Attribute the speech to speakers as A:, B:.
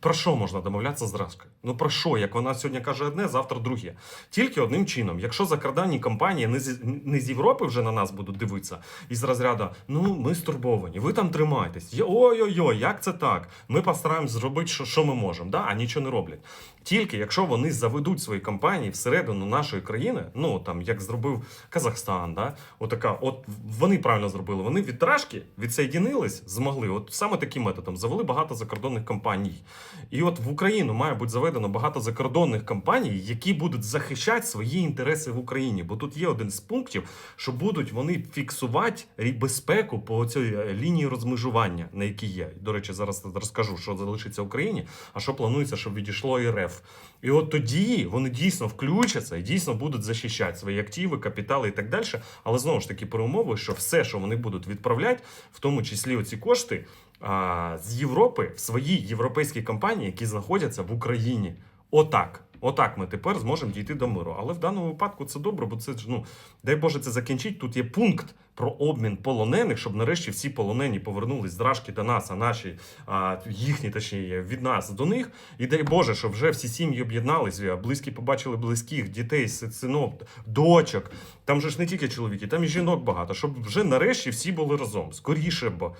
A: Про що можна домовлятися з? Ну про що? Як вона сьогодні каже одне, завтра друге. Тільки одним чином, якщо закордонні компанії не з, не з Європи вже на нас будуть дивитися, із розряду ну ми стурбовані, ви там тримайтесь. Ой-ой-ой, як це так? Ми постараємось зробити, що, що ми можемо, да? а нічого не роблять. Тільки якщо вони заведуть свої компанії всередину нашої країни, ну там як зробив Казахстан, да? Отака, от вони правильно зробили. Вони від Рашки відсоєдінились, змогли. От саме таким методом завели багато закордонних компаній. І от в Україну має бути заведено багато закордонних компаній, які будуть захищати свої інтереси в Україні. Бо тут є один з пунктів, що будуть вони фіксувати безпеку по цій е, лінії розмежування, на якій є. До речі, зараз розкажу, що залишиться Україні, а що планується, щоб відійшло РФ. І от тоді вони дійсно включаться і дійсно будуть захищати свої активи, капітали і так далі. Але знову ж таки, при умови, що все, що вони будуть відправляти, в тому числі оці кошти з Європи в свої європейські компанії, які знаходяться в Україні. Отак. Отак ми тепер зможемо дійти до миру. Але в даному випадку це добре, бо це ж ну дай Боже це закінчить. Тут є пункт про обмін полонених, щоб нарешті всі полонені повернулись з Рашки до нас, а наші а, їхні, точніше, від нас до них. І дай Боже, щоб вже всі сім'ї об'єднались, близькі побачили близьких, дітей, си- синок, дочок. Там же ж не тільки чоловіки, там і жінок багато, щоб вже нарешті всі були разом. Скоріше б.